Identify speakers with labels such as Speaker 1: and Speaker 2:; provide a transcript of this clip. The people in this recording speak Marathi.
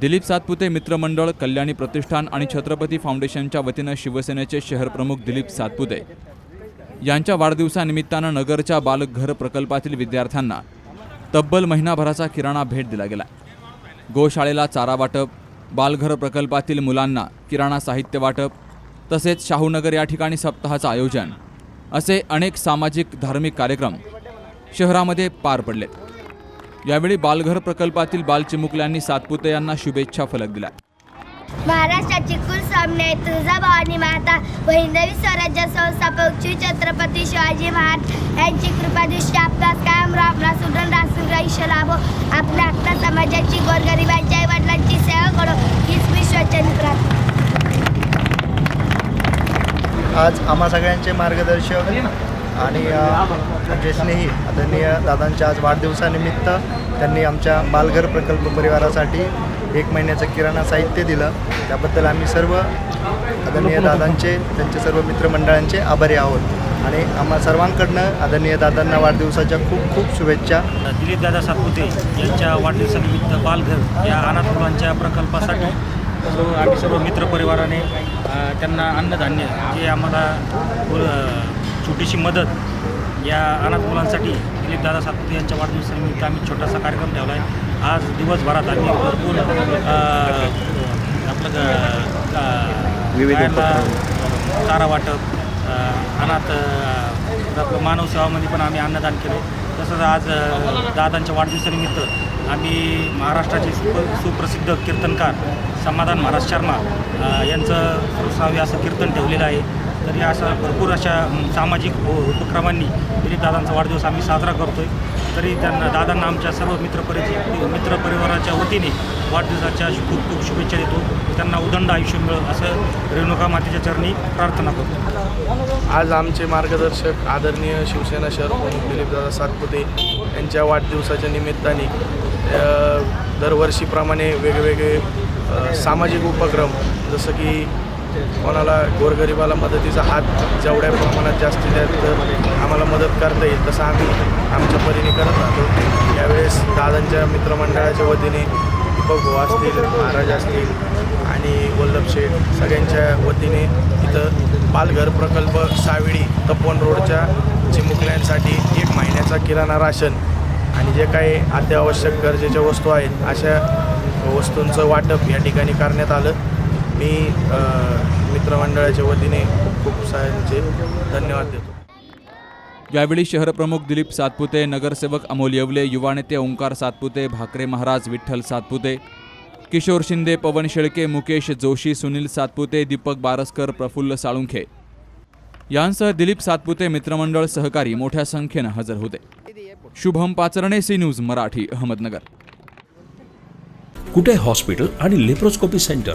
Speaker 1: दिलीप सातपुते मित्रमंडळ कल्याणी प्रतिष्ठान आणि छत्रपती फाउंडेशनच्या वतीनं शिवसेनेचे शहर प्रमुख दिलीप सातपुते यांच्या वाढदिवसानिमित्तानं नगरच्या बालघर प्रकल्पातील विद्यार्थ्यांना तब्बल महिनाभराचा किराणा भेट दिला गेला. गोशाळेला चारा वाटप बालघर प्रकल्पातील मुलांना किराणा साहित्य वाटप तसेच शाहूनगर या ठिकाणी सप्ताहाचं आयोजन असे अनेक सामाजिक धार्मिक कार्यक्रम शहरामध्ये पार पडले यावेळी बालघर प्रकल्पातील बालचिमुकल्यांनी सातपुते यांना शुभेच्छा फलक दिला
Speaker 2: महाराष्ट्राची कुल सामने तुळजाभवानी माता व हिंदवी स्वराज्य संस्थापक श्री छत्रपती शिवाजी महाराज यांची कृपा दृष्टी आपणास कायम आपला सुदन रासून आयुष्य लाभो. आपल्या आपल्या समाजाची गोरगरिबांच्या आई वडिलांची सेवा करो. हीच विश्वाचनी प्रार्थना.
Speaker 3: आज आम्हा सगळ्यांचे मार्गदर्शक आणि अ, स्नेही आदरणीय दादांच्या आज वाढदिवसानिमित्त त्यांनी आमच्या बालघर प्रकल्प परिवारासाठी एक महिन्याचं किराणा साहित्य दिलं. त्याबद्दल आम्ही सर्व आदरणीय दादांचे त्यांचे सर्व मित्रमंडळांचे आभारी आहोत. आणि आम्हा सर्वांकडनं आदरणीय दादांना वाढदिवसाच्या खूप खूप शुभेच्छा.
Speaker 4: दिलीपदादा सातपुते यांच्या वाढदिवसानिमित्त बालघर या अनाथ मुलांच्या प्रकल्पासाठी सर्व आम्ही सर्व मित्रपरिवाराने त्यांना अन्नधान्य जे आम्हाला छोटीशी मदत या अनाथ मुलांसाठी दिलीपदादा सातपुते यांच्या वाढदिवसानिमित्त आम्ही छोटासा कार्यक्रम ठेवला आहे. आज दिवसभरात आम्ही भरपूर आपलं चारा वाटप अनाथ आपलं मानव सेवामध्ये पण आम्ही अन्नदान केलं. तसंच आज दादांच्या वाढदिवसानिमित्त आम्ही महाराष्ट्राचे सुप सुप्रसिद्ध कीर्तनकार समाधान महाराज शर्मा यांचं सुरसावी असं कीर्तन ठेवलेलं आहे. तर या अशा भरपूर अशा सामाजिक उपक्रमांनी दिलीप दादांचा वाढदिवस आम्ही साजरा करतो आहे तरी त्यांना दादांना आमच्या सर्व मित्रपरि मित्रपरिवाराच्या वतीने वाढदिवसाच्या खूप खूप शुभेच्छा देतो. त्यांना उदंड आयुष्य मिळेल असं रेणुका मातेच्या चरणी प्रार्थना करतो.
Speaker 5: आज आमचे मार्गदर्शक आदरणीय शिवसेना शहर प्रमुख दिलीपदादा सातपुते यांच्या वाढदिवसाच्या निमित्ताने दरवर्षीप्रमाणे वेगवेगळे सामाजिक उपक्रम जसं की कोणाला गोरगरिबाला मदतीचा हात जेवढ्या प्रमाणात जास्तीत जास्त आम्हाला मदत करता येईल तसं आम्ही आमच्या परीने करत राहतो. यावेळेस दादांच्या मित्रमंडळाच्या वतीने दीपक भाऊ असतील महाराज असतील आणि वल्लभ शेठ सगळ्यांच्या वतीने इथं पालघर प्रकल्प सावेडी तपोवन रोडच्या चिमुकल्यांसाठी एक महिन्याचा किराणा राशन आणि जे काही अत्यावश्यक गरजेच्या वस्तू आहेत अशा वस्तूंचं वाटप या ठिकाणी करण्यात आलं. मी मित्रमंडळाच्या वतीने खूप खूप साऱ्यांचे धन्यवाद देतो.
Speaker 1: यावेळी शहरप्रमुख दिलीप सातपुते नगरसेवक अमोल येवले युवा नेते ओंकार सातपुते भाकरे महाराज विठ्ठल सातपुते किशोर शिंदे पवन शेळके मुकेश जोशी सुनील सातपुते दीपक बारसकर प्रफुल्ल साळुंखे. यांसह दिलीप सातपुते मित्रमंडळ सहकारी मोठ्या संख्येनं हजर होते. Shubham Pacharne C news Marathi Ahmednagar.
Speaker 6: Kute hospital आणि लेप्रोस्कोपी सेंटर?